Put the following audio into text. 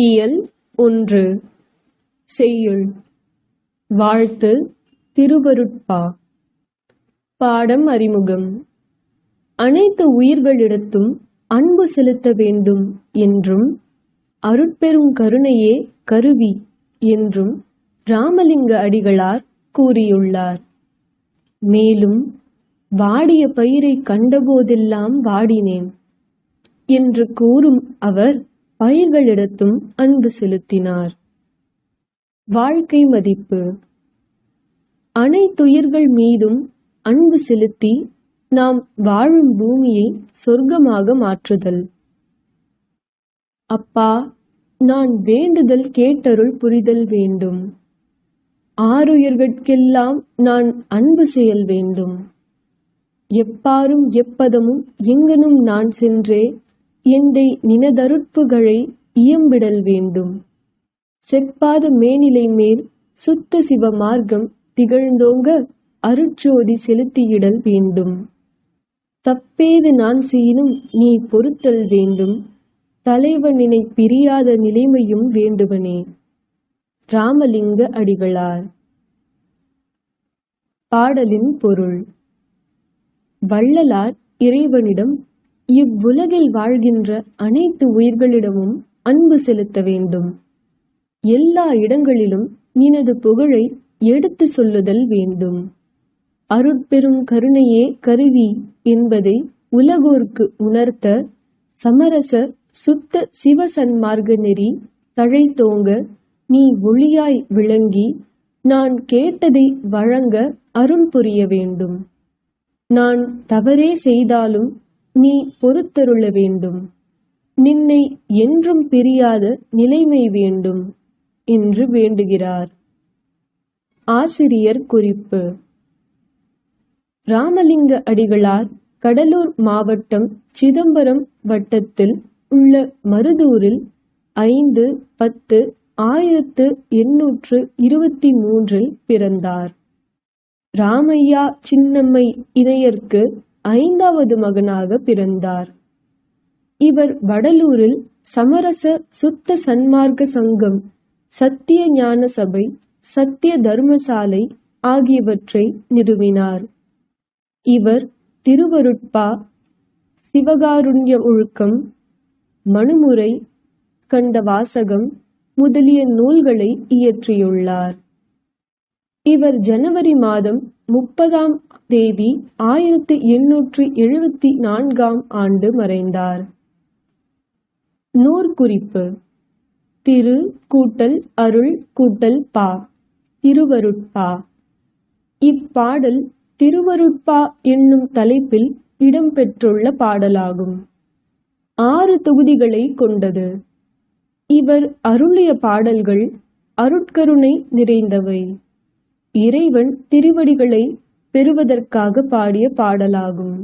இயல் ஒன்று. செய்யுள். வாழ்த்து திருவருட்பா. பாடம் அறிமுகம். அனைத்து உயிர்களிடத்தும் அன்பு செலுத்த வேண்டும் என்றும் அருட்பெரும் கருணையே கருவி என்றும் ராமலிங்க அடிகளார் கூறியுள்ளார். மேலும் வாடிய பயிரை கண்டபோதெல்லாம் வாடினேன் என்று கூறும் அவர் பயிர்களிடத்தும் அன்பு செலுத்தினார். வாழ்க்கை மதிப்பு. அனைத்துயிர்கள் மீதும் அன்பு செலுத்தி நாம் வாழும் பூமியை சொர்க்கமாக மாற்றுதல். அப்பா நான் வேண்டுதல் கேட்டருள் புரிதல் வேண்டும். ஆறுயிர்கட்கெல்லாம் நான் அன்பு செயல் வேண்டும். எப்பாரும் எப்பதமும் எங்கனும் நான் சென்றே எந்தை நினதருட்புகளை இயம்பிடல் வேண்டும். செப்பாத மேனிலை மேல் சுத்த சிவ மார்க்கம் திகழ்ந்தோங்க அருட்சோதி செலுத்தியிடல் வேண்டும். தப்பேது நான் செய்யினும் நீ பொறுத்தல் வேண்டும். தலைவனினை பிரியாத நிலைமையும் வேண்டுவனே. ராமலிங்க அடிகளார். பாடலின் பொருள். வள்ளலார் இறைவனிடம் இவ்வுலகில் வாழ்கின்ற அனைத்து உயிர்களிடமும் அன்பு செலுத்த வேண்டும். எல்லா இடங்களிலும் நினது புகழை எடுத்து சொல்லுதல் வேண்டும். அருட்பெரும் கருணையே கருவி என்பதை உலகோர்க்கு உணர்த்த சமரச சுத்த சிவசன்மார்க்க நெறி தழைத்தோங்க நீ ஒளியாய் விளங்கி நான் கேட்டதை வழங்க அருள் புரிய வேண்டும். நான் தவறே செய்தாலும் நீ பொறுத்தருள வேண்டும். நின்னை என்றும் பிரியாத நிலைமை வேண்டும் என்று வேண்டுகிறார். ஆசிரியர் குறிப்பு. ராமலிங்க அடிகளார் கடலூர் மாவட்டம் சிதம்பரம் வட்டத்தில் உள்ள மருதூரில் ஐந்து பத்து ஆயிரத்து எண்ணூற்று இருபத்தி மூன்றில் பிறந்தார். ராமையா சின்னம்மை இணையர்க்கு ஐந்தாவது மகனாக பிறந்தார். இவர் வடலூரில் சமரச சுத்த சன்மார்க்க சங்கம் சத்திய ஞான சபை சத்திய தர்மசாலை ஆகியவற்றை நிறுவினார். இவர் திருவருட்பா சிவகாருண்ய ஒழுக்கம் மனுமுறை கண்ட வாசகம் முதலிய நூல்களை இயற்றியுள்ளார். இவர் ஜனவரி மாதம் முப்பதாம் தேதி ஆயிரத்தி எண்ணூற்றி எழுபத்தி நான்காம் ஆண்டு மறைந்தார். நூற்குறிப்பு. திரு கூட்டல் அருள் கூட்டல் பா. திருவருட்பா. இப்பாடல் திருவருட்பா என்னும் தலைப்பில் இடம்பெற்றுள்ள பாடலாகும். ஆறு தொகுதிகளை கொண்டது. இவர் அருளிய பாடல்கள் அருட்கருணை நிறைந்தவை. இறைவன் திருவடிகளை பெறுவதற்காக பாடிய பாடலாகும்.